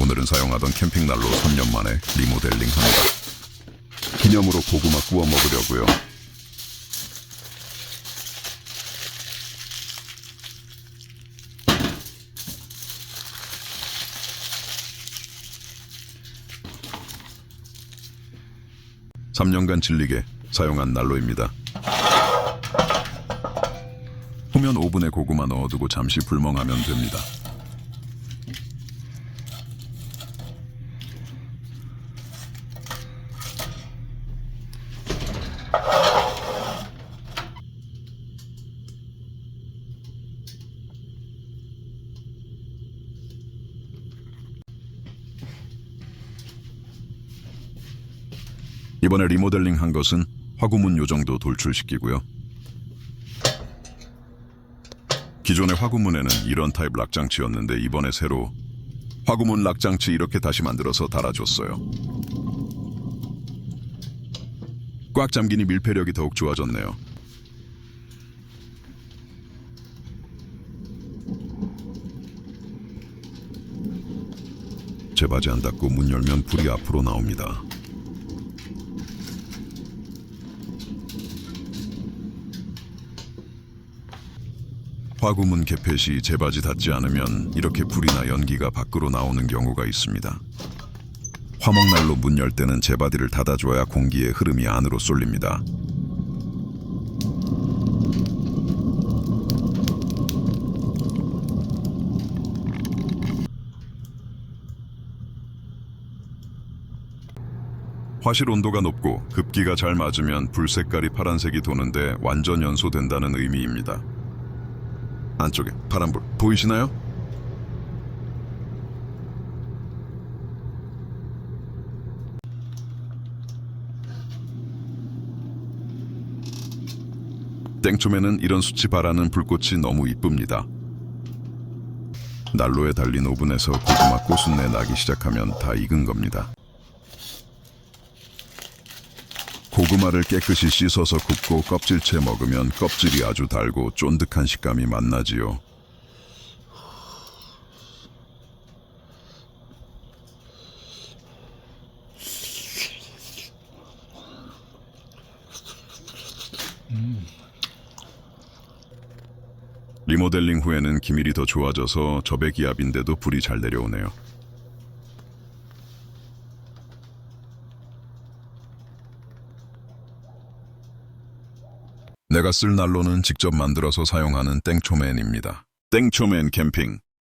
오늘은 사용하던 캠핑 난로 3년 만에 리모델링합니다. 기념으로 고구마 구워 먹으려고요. 삼년간 질리게 사용한 난로입니다. 후면 오븐에 고구마 넣어두고 잠시 불멍하면 됩니다. 이번에 리모델링 한 것은 화구문 요정도 돌출시키고요. 기존의 화구문에는 이런 타입 락장치였는데 이번에 새로 화구문 락장치 이렇게 다시 만들어서 달아줬어요. 꽉 잠기니 밀폐력이 더욱 좋아졌네요. 제 바지 안 닫고 문 열면 불이 앞으로 나옵니다. 화구문 개폐 시 제바지 닿지 않으면 이렇게 불이나 연기가 밖으로 나오는 경우가 있습니다. 화목난로 문 열 때는 제바디를 닫아줘야 공기의 흐름이 안으로 쏠립니다. 화실 온도가 높고 급기가 잘 맞으면 불 색깔이 파란색이 도는데 완전 연소된다는 의미입니다. 안쪽에 파란불 보이시나요? 땡초에는 이런 수치 바라는 불꽃이 너무 이쁩니다. 난로에 달린 오븐에서 고구마 꽃순내 나기 시작하면 다 익은 겁니다. 고구마를 깨끗이 씻어서 굽고 껍질채 먹으면 껍질이 아주 달고 쫀득한 식감이 맛나지요. 리모델링 후에는 기밀이 더 좋아져서 저배 기압인데도 불이 잘 내려오네요. 내가 쓸 난로는 직접 만들어서 사용하는 땡초맨입니다. 땡초맨 캠핑